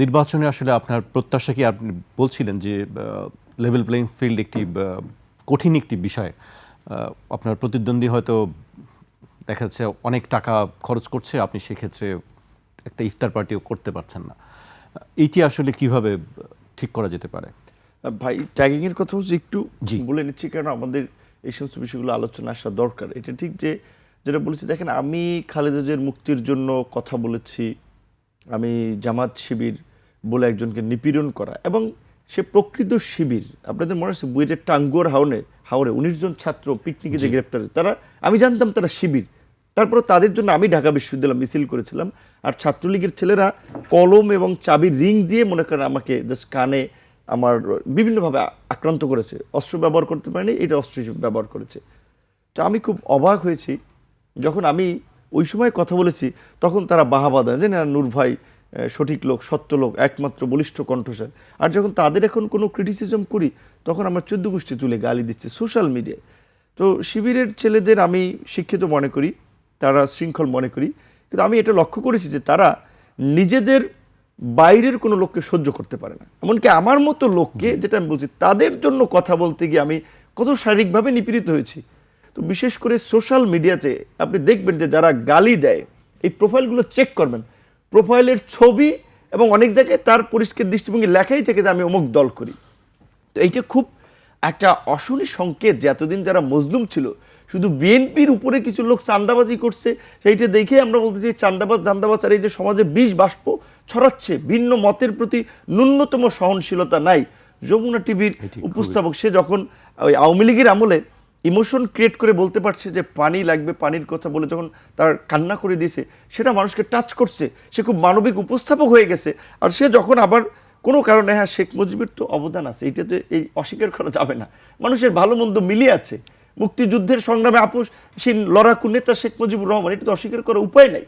নির্বাচনে আসলে আপনার প্রত্যাশা কি আপনি বলছিলেন যে লেভেল প্লেইং ফিল্ড একটি কঠিন একটি বিষয়। আপনার প্রতিদ্বন্দ্বী হয়তো দেখা যাচ্ছে অনেক টাকা খরচ করছে আপনি সেক্ষেত্রে একটা ইফতার পার্টিও করতে পারছেন না। এটি আসলে কীভাবে ঠিক করা যেতে পারে? ভাই ট্যাগিং এর কথা হচ্ছে একটু বলে নিচ্ছি কারণ আমাদের এই সমস্ত বিষয়গুলো আলোচনা আসা দরকার। এটা ঠিক যে যেটা বলেছি দেখেন আমি খালেদাজের মুক্তির জন্য কথা বলেছি আমি জামাত শিবির বলে একজনকে নিপীড়ন করা এবং সে প্রকৃত শিবির। আপনাদের মনে আছে বুয়েটের টাঙ্গুয়ার হাওনে হাওরে উনিশ জন ছাত্র পিকনিকে যে গ্রেপ্তার তারা আমি জানতাম তারা শিবির। তারপরে তাদের জন্য আমি ঢাকা বিশ্ববিদ্যালয় মিছিল করেছিলাম। আর ছাত্রলীগের ছেলেরা কলম এবং চাবির রিং দিয়ে মনে করেন আমাকে জাস্ট কানে আমার বিভিন্নভাবে আক্রান্ত করেছে। অস্ত্র ব্যবহার করতে পারেনি এটা অস্ত্র হিসেবে ব্যবহার করেছে। তো আমি খুব অবাক হয়েছি। যখন আমি ওই সময় কথা বলেছি তখন তারা বাহাবা দেয় যে না নূর ভাই সঠিক লোক সত্য লোক একমাত্র বলিষ্ঠ কণ্ঠস্বর। আর যখন তাদের এখন কোনো ক্রিটিসিজম করি তখন আমার চোদ্দ গোষ্ঠী তুলে গালি দিচ্ছে সোশ্যাল মিডিয়ায় তো শিবিরের ছেলেদের আমি শিক্ষিত মনে করি তারা শৃঙ্খল মনে করি। কিন্তু আমি এটা লক্ষ্য করেছি যে তারা নিজেদের বাইরের কোনো লোককে সহ্য করতে পারে না। এমনকি আমার মতো লোককে যেটা আমি বলছি তাদের জন্য কথা বলতে গিয়ে আমি কত শারীরিকভাবে নিপীড়িত হয়েছি। তো বিশেষ করে সোশ্যাল মিডিয়াতে আপনি দেখবেন যে যারা গালি দেয় এই প্রোফাইলগুলো চেক করবেন। প্রোফাইলের ছবি এবং অনেক জায়গায় তার পরিষ্কার দৃষ্টিভঙ্গি লেখাই থেকে যে আমি অমুক দল করি। তো এইটা খুব একটা অশনি সংকেত যে এতদিন যারা মজলুম ছিল শুধু বিএনপির উপরে কিছু লোক চান্দাবাজি করছে সেইটা দেখে আমরা বলতেছি চান্দাবাজ দান্দাবাজ আর এই যে সমাজে বিষ বাষ্প ছড়াচ্ছে ভিন্ন মতের প্রতি ন্যূনতম সহনশীলতা নাই। যমুনা টিভির উপস্থাপক সে যখন ওই আওয়ামী লীগের আমলে ইমোশন ক্রিয়েট করে বলতে পারছে যে পানি লাগবে, পানির কথা বলে যখন তার কান্না করে দিয়েছে, সেটা মানুষকে টাচ করছে। সে খুব মানবিক উপস্থাপক হয়ে গেছে। আর সে যখন আবার কোনো কারণে হ্যাঁ শেখ মুজিবের তো অবদান আছে, এটা তো এই অস্বীকার করা যাবে না। মানুষের ভালো মন্দ মিলিয়ে আছে। মুক্তিযুদ্ধের সংগ্রামে আপোষহীন লড়াকু নেতা শেখ মুজিবুর রহমান, এটা তো অস্বীকার করার উপায় নাই।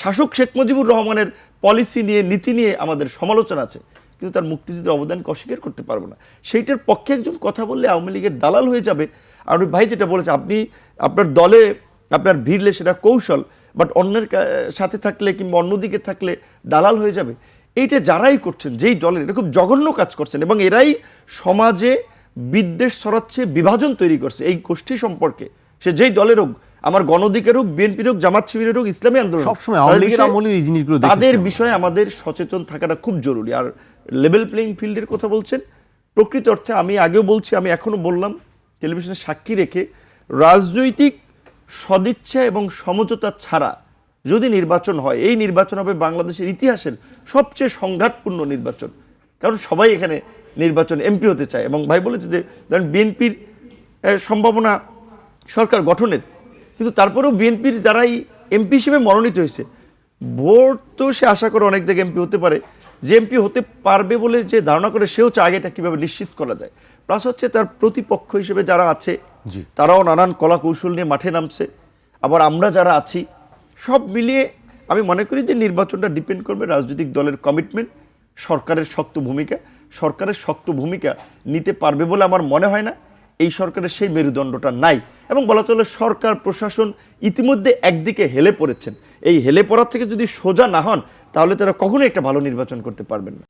শাসক শেখ মুজিবুর রহমানের পলিসি নিয়ে, নীতি নিয়ে আমাদের সমালোচনা আছে। কিন্তু তার মুক্তিযুদ্ধের অবদানকে অস্বীকার করতে পারব না। সেইটার পক্ষে একজন কথা বললে আওয়ামী লীগের দালাল হয়ে যাবে। আর ভাই যেটা বলেছে আপনি আপনার দলে আপনার ভিড়লে সেটা কৌশল বাট অন্যের সাথে থাকলে কিংবা অন্যদিকে থাকলে দালাল হয়ে যাবে। এইটা যারাই করছেন যেই দলের এটা খুব জঘন্য কাজ করছেন এবং এরাই সমাজে বিদ্বেষ ছড়াচ্ছে বিভাজন তৈরি করছে। এই গোষ্ঠী সম্পর্কে সে যেই দলের হোক আমার গণদিকের হোক বিএনপির হোক জামাত শিবিরের হোক ইসলামী আন্দোলন সবসময় তাদের বিষয়ে- এই জিনিসগুলো তাদের বিষয়ে আমাদের সচেতন থাকাটা খুব জরুরি। আর লেভেল প্লেইং ফিল্ডের কথা বলছেন প্রকৃত অর্থে আমি আগেও বলছি আমি এখনও বললাম টেলিভিশনে সাক্ষী রেখে রাজনৈতিক সদিচ্ছা এবং সমঝোতা ছাড়া যদি নির্বাচন হয়, এই নির্বাচন হবে বাংলাদেশের ইতিহাসের সবচেয়ে সংঘাতপূর্ণ নির্বাচন। কারণ সবাই এখানে নির্বাচন এমপি হতে চায় এবং ভাই বলেছে যে, ধরেন বিএনপির সম্ভাবনা সরকার গঠনের, কিন্তু তারপরেও বিএনপির যারাই এমপি হিসেবে মনোনীত হয়েছে, ভোট তো সে আশা করে অনেক জায়গায় এমপি হতে পারে। যে এমপি হতে পারবে বলে যে ধারণা করে সেও চায় আগেটা কীভাবে নিশ্চিত করা যায়? প্লাস হচ্ছে তার প্রতিপক্ষ হিসেবে যারা আছে। তারাও নানান কলা কৌশল নিয়ে মাঠে নামছে। আবার আমরা যারা আছি সব মিলিয়ে আমি মনে করি যে নির্বাচনটা ডিপেন্ড করবে রাজনৈতিক দলের কমিটমেন্ট সরকারের শক্ত ভূমিকা। সরকারের শক্ত ভূমিকা নিতে পারবে বলে আমার মনে হয় না। এই সরকারের সেই মেরুদণ্ডটা নাই। এবং বলা চলে সরকার প্রশাসন ইতিমধ্যে একদিকে হেলে পড়েছেন। এই হেলে পড়ার থেকে যদি সোজা না হন তাহলে তারা কখনোই একটা ভালো নির্বাচন করতে পারবেন না।